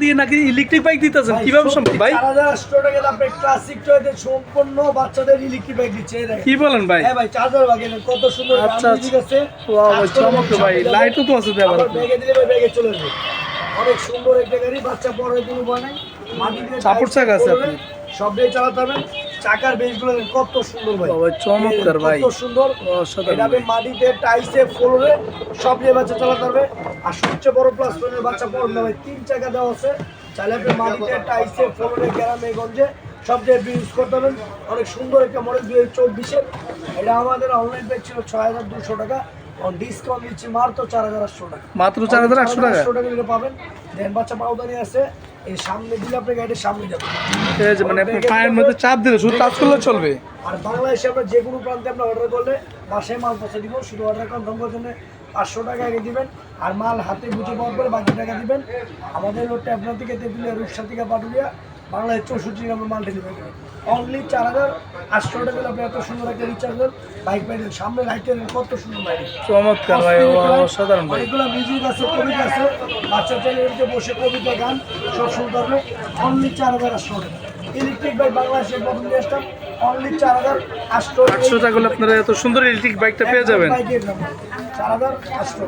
দিয়ে নাকি electric bike দিতেছেন? কীভাবে সম্ভব? ভাই? চার হাজার আটশো টাকা দামে ক্লাসিক টয়েতে সম্পূর্ণ বাচ্চাদের ইলেকট্রিক বাইক দিচ্ছে কি বলেন ভাই? হ্যাঁ ভাই চার্জার বাকি কত সুন্দর আচ্ছা, ঠিক আছে। করলে চমৎকার ভাই লাইটও তো আছে দেওয়ার ব্যাগে দিলে ভাই ব্যাগে চলে যাবে অনেক সুন্দর একটা গাড়ি বাচ্চা পরে কোনো ভয় নাই। মাটি দিয়ে চাপড় চাক চাকা আছে আপনি সব দিয়ে চালাতে হবে। চাকার বেসগুলো কত সুন্দর ভাই। চমৎকার ভাই। কত সুন্দর। ভাই। মাটিতে টাইসে ফ্লোরে সব দিয়ে বাচ্চা চালাতে পারবে। আর সবচেয়ে বড় প্লাস পয়েন্ট বাচ্চা পড়বে ভাই তিন চাকা দেওয়া আছে। চাইলে আপনি মাটিতে টাইসে ফ্লোরে গ্রামে গঞ্জে সব জায়গায় ইউজ করতে পারবেন অনেক সুন্দর একটা মডেল দুই হাজার চব্বিশের। এটা আমাদের অনলাইন প্যাক ছিল ছয় হাজার দুশো টাকা। ডিসকাউন্ট দিচ্ছি মাত্র চার হাজার আটশো টাকা। মাত্র চার হাজার আটশো টাকা? আটশো টাকা পাবেন। দেন বাচ্চা পাউদানি আছে। এই সামনে দিলে আপনি গাড়ির সামনে যাবে ঠিক আছে মানে আপনার পায়ের মধ্যে চাপ দিলে শুধু টাচ করলে চলবে? আর বাংলাদেশে আপনার যে কোনো প্রান্তে আমরা অর্ডার করলে বাসায় মাল পৌঁছে দিব শুধু অর্ডার কনফার্ম করার জন্য পাঁচশো টাকা আগে দিবেন আর মাল হাতে গুছিয়ে পাওয়ার পরে বাকি টাকা দিবেন। আমাদের লোকটা আপনার থেকে তেঁতুলিয়া রূপসা থেকে পাটুলিয়া বাংলাদেশ চৌষট্টি আমরা মাল ডেলিভারি করি অনলি চার হাজার আটশো টাকা আপনি এত সুন্দর একটা রিচার্জ দেন। বাইক পাইবেন সামনে লাইটের কত সুন্দর বাইক চমৎকার ভাই অসাধারণ ভাই অনেকগুলো মিউজিক আছে কবিতা আছে। বাচ্চা ছেলে এদিকে বসে কবিতা গান সব শুনতে পারবে অনলি চার হাজার আটশো টাকা। ইলেকট্রিক বাইক বাংলাদেশের প্রথম নিয়ে অনলি চার হাজার আটশো আটশো টাকা আপনারা এত সুন্দর ইলেকট্রিক বাইকটা পেয়ে যাবেন। চার হাজার আটশো